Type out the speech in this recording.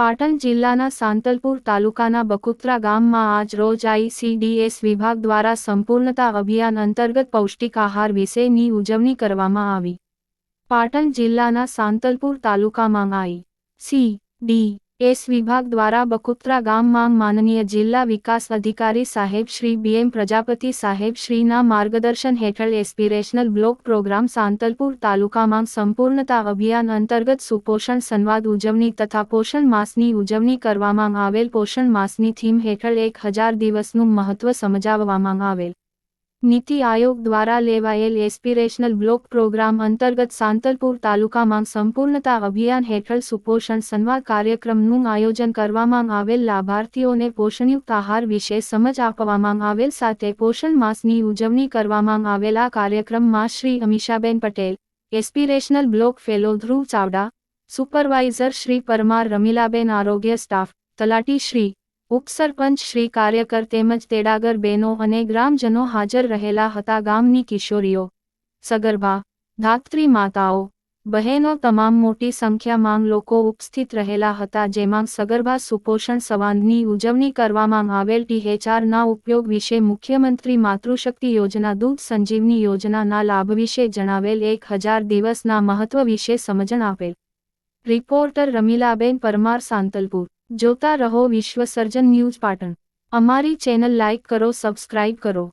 પાટણ જિલ્લાના સાંતલપુર તાલુકાના બકુત્રા ગામમાં આજ રોજ આઈસીડીએસ વિભાગ દ્વારા સંપૂર્ણતા અભિયાન અંતર્ગત પૌષ્ટિક આહાર વિશેની ઉજવણી કરવામાં આવી. પાટણ જિલ્લાના સાંતલપુર તાલુકામાં આઈ સી ડી એસ વિભાગ દ્વારા બકુત્રા ગામમાં માનનીય જિલ્લા વિકાસ અધિકારી સાહેબ શ્રી બીએમ પ્રજાપતિ સાહેબ શ્રીના માર્ગદર્શન હેઠળ એસ્પિરેશનલ બ્લોક પ્રોગ્રામ સાંતલપુર તાલુકામાં સંપૂર્ણતા અભિયાન અંતર્ગત સુપોષણ સંવાદ ઉજવણી તથા પોષણ માસની ઉજવણી કરવામાં આવેલ પોષણ માસની થીમ હેઠળ એક હજાર દિવસનું મહત્વ સમજાવવામાં આવેલ. નીતિ આયોગ દ્વારા લેવાયેલ એસ્પિરેશનલ બ્લોક પ્રોગ્રામ અંતર્ગત સાંતલપુર તાલુકામાં સંપૂર્ણતા અભિયાન હેઠળ સુપોષણ સંવાદ કાર્યક્રમનું આયોજન કરવામાં આવેલ લાભાર્થીઓને પોષણયુક્ત આહાર વિશે સમજ આપવામાં આવેલ સાથે પોષણ માસની ઉજવણી કરવામાં આવેલ કાર્યક્રમમાં Shri Amishaben Patel, aspirational block fellow Dhruv Chavda, supervisor Shri Parmar Ramilaben આરોગ્ય સ્ટાફ, તલાટી શ્રી ઉપસરપંચ શ્રી કાર્યકર તેમજ તેડાગર બહેનો અને ગ્રામજનો હાજર રહેલા હતા ગામની કિશોરીઓ. સગર્ભા, ધાત્રી માતાઓ, બહેનો તમામ મોટી સંખ્યામાં લોકો ઉપસ્થિત રહેલા હતા જેમાં સગર્ભા સુપોષણ સંવાદની ઉજવણી કરવામાં આવેલ ટીએચઆરના ઉપયોગ વિશે મુખ્યમંત્રી માતૃશક્તિ યોજના દૂધ સંજીવની યોજનાના લાભ વિશે જણાવેલ એક હજાર દિવસના મહત્વ વિશે સમજણ આપેલ. રિપોર્ટર રમીલાબેન પરમાર સાંતલપુર. જોતા રહો વિશ્વ સર્જન ન્યૂઝ પાટણ. અમારી ચેનલ લાઇક કરો સબસ્ક્રાઇબ કરો.